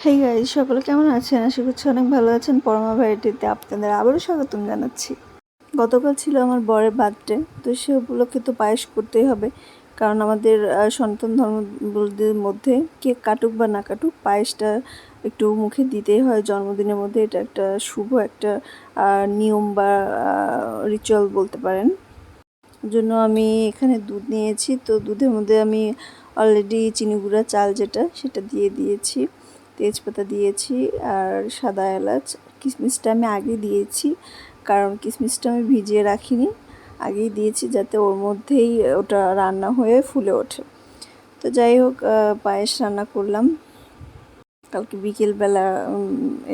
Hey guys সকলে কেমন আছেন? আশা করছি অনেক ভালো আছেন। পরমা ভাইটিতে আপনাদের আবারও স্বাগতম জানাচ্ছি। গতকাল ছিল আমার বরের বার্থডে তো সে উপলক্ষে তো পায়েস করতেই হবে। কারণ আমাদের সনাতন ধর্মদের মধ্যে কেক কাটুক বা না কাটুক, পায়েসটা একটু মুখে দিতেই হয়। জন্মদিনের মধ্যে এটা একটা শুভ একটা নিয়ম বা রিচুয়াল বলতে পারেন। জন্য আমি এখানে দুধ নিয়েছি। তো দুধের মধ্যে আমি অলরেডি চিনি গুঁড়া, চাল যেটা, সেটা দিয়ে দিয়েছি। তেজপাতা দিয়েছি আর সাদা এলাচ। কিশমিশটা আমি আগে দিয়েছি, কারণ কিশমিশটা আমি ভিজিয়ে রাখিনি। আগেই দিয়েছি যাতে ওর মধ্যেই ওটা রান্না হয়ে ফুলে ওঠে। তো যাই হোক পায়েস রান্না করলাম। কালকে বিকেলবেলা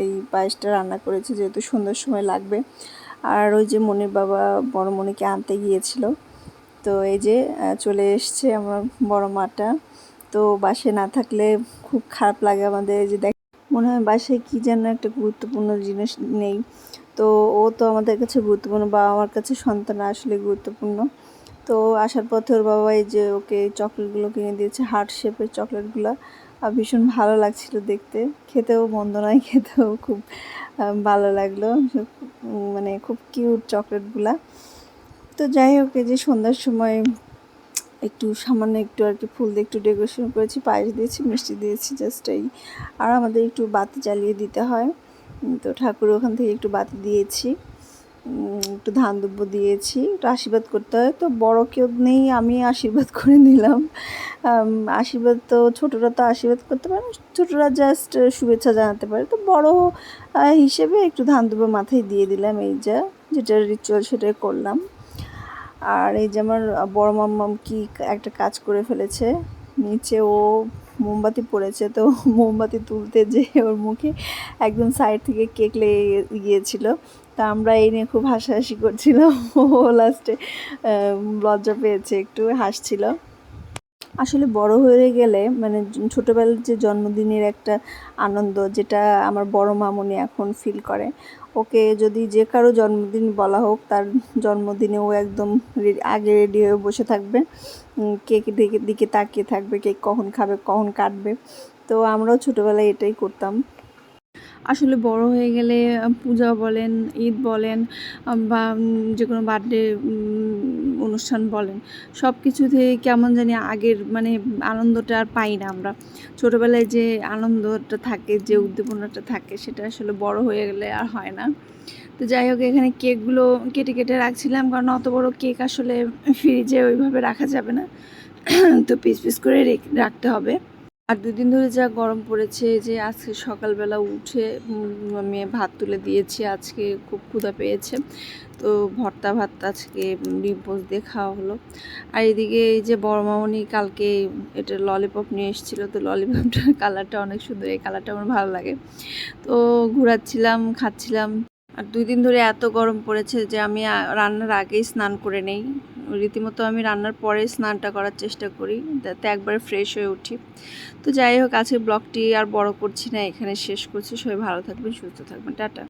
এই পায়েসটা রান্না করেছি যেহেতু সন্ধ্যার সময় লাগবে। আর ওই যে মনির বাবা বড় মনিকে আনতে গিয়েছিল। তো এই যে চলে এসছে আমার বড় মাটা। তো বাসে না থাকলে খুব খারাপ লাগে আমাদের যে দেখ, মনে হয় বাসায় কী যেন একটা গুরুত্বপূর্ণ জিনিস নেই। তো ও তো আমাদের কাছে গুরুত্বপূর্ণ, বা আমার কাছে সন্তান আসলে গুরুত্বপূর্ণ। তো আসার পথে ওর বাবাই যে ওকে চকলেটগুলো কিনে দিয়েছে, হার্ট শেপের চকলেটগুলো। আর ভীষণ ভালো লাগছিল দেখতে। খেতেও মন্দ নয়, খেতেও খুব ভালো লাগল। মানে খুব কিউট চকলেটগুলা। তো যাই হোক যে সন্ধ্যার সময় একটু সামান্য একটু আর কি ফুল দিয়ে একটু ডেকোরেশন করেছি, পায়েস দিয়েছি, মিষ্টি দিয়েছি জাস্ট এই। আর আমাদের একটু বাতি জ্বালিয়ে দিতে হয়। তো ঠাকুর ওখান থেকে একটু বাতি দিয়েছি। একটু ধান দুব্য দিয়েছি। একটু আশীর্বাদ করতে হয়। তো বড় কেউ নেই, আমি আশীর্বাদ করে নিলাম। আশীর্বাদ তো ছোটরা তো আশীর্বাদ করতে পারে ছোটরা জাস্ট শুভেচ্ছা জানাতে পারে। তো বড় হিসেবে একটু ধান দুব্য মাথায় দিয়ে দিলাম এই যা, যেটা রিচুয়াল সেটাই করলাম। আর এই যে আমার বড় মাম্মাম কি একটা কাজ করে ফেলেছে, নিচে ও মোমবাতি পড়েছে, তো মোমবাতি তুলতে যে ওর মুখে একদম সাইড থেকে কেক লেগে গিয়েছিল। তা আমরা এই নিয়ে খুব হাসাহাসি করছিলাম। ও লাস্টে লজ্জা পেয়েছে, একটু হাসছিল। আসলে বড় হয়ে গেলে মানে ছোটোবেলার যে জন্মদিনের একটা আনন্দ যেটা আমার বড় মামনি এখন ফিল করে, ওকে যদি যে কারও জন্মদিন বলা হোক, তার জন্মদিনে ও একদম আগে রেডি হয়ে বসে থাকবে কেক দিকে দিকে তাকিয়ে থাকবে কেক কখন খাবে, কখন কাটবে, তো আমরাও ছোটোবেলায় এটাই করতাম। আসলে বড় হয়ে গেলে পূজা বলেন, ঈদ বলেন বা যে কোনো বার্থডে অনুষ্ঠান বলেন সব কিছুতে কেমন জানি আগের মানে আনন্দটা আর পাই না আমরা। ছোটোবেলায় যে আনন্দটা থাকে, যে উদ্দীপনাটা থাকে, সেটা আসলে বড় হয়ে গেলে আর হয় না। তো যাই হোক, এখানে কেকগুলো কেটে কেটে রাখছিলাম, কারণ অত বড় কেক আসলে ফ্রিজে ওইভাবে রাখা যাবে না। তো পিস পিস করে রেখ- রাখতে হবে। আর দুদিন ধরে যা গরম পড়েছে, যে আজকে সকালবেলা উঠে আমি ভাত তুলে দিয়েছি, আজকে খুব ক্ষুধা পেয়েছে। তো ভর্তা ভাত আজকে ডিম পোস্ট দিয়ে খাওয়া হলো। আর এদিকে এই যে বড় মামনি কালকে এটা ললিপপ নিয়ে এসেছিল, তো ললিপপটার কালারটা অনেক সুন্দর, এই কালারটা আমার ভালো লাগে। তো ঘোরাচ্ছিলাম, খাচ্ছিলাম। আর দুই দিন ধরে এত গরম পড়েছে যে আমি রান্নার আগেই স্নান করে নেই। রীতিমতো আমি রান্নার পরে স্নানটা করার চেষ্টা করি, যাতে একবারে ফ্রেশ হয়ে উঠি। তো যাই হোক আজকে ব্লগটি আর বড় করছি না, এখানে শেষ করছি। সবাই ভালো থাকবেন, সুস্থ থাকবেন। টাটা।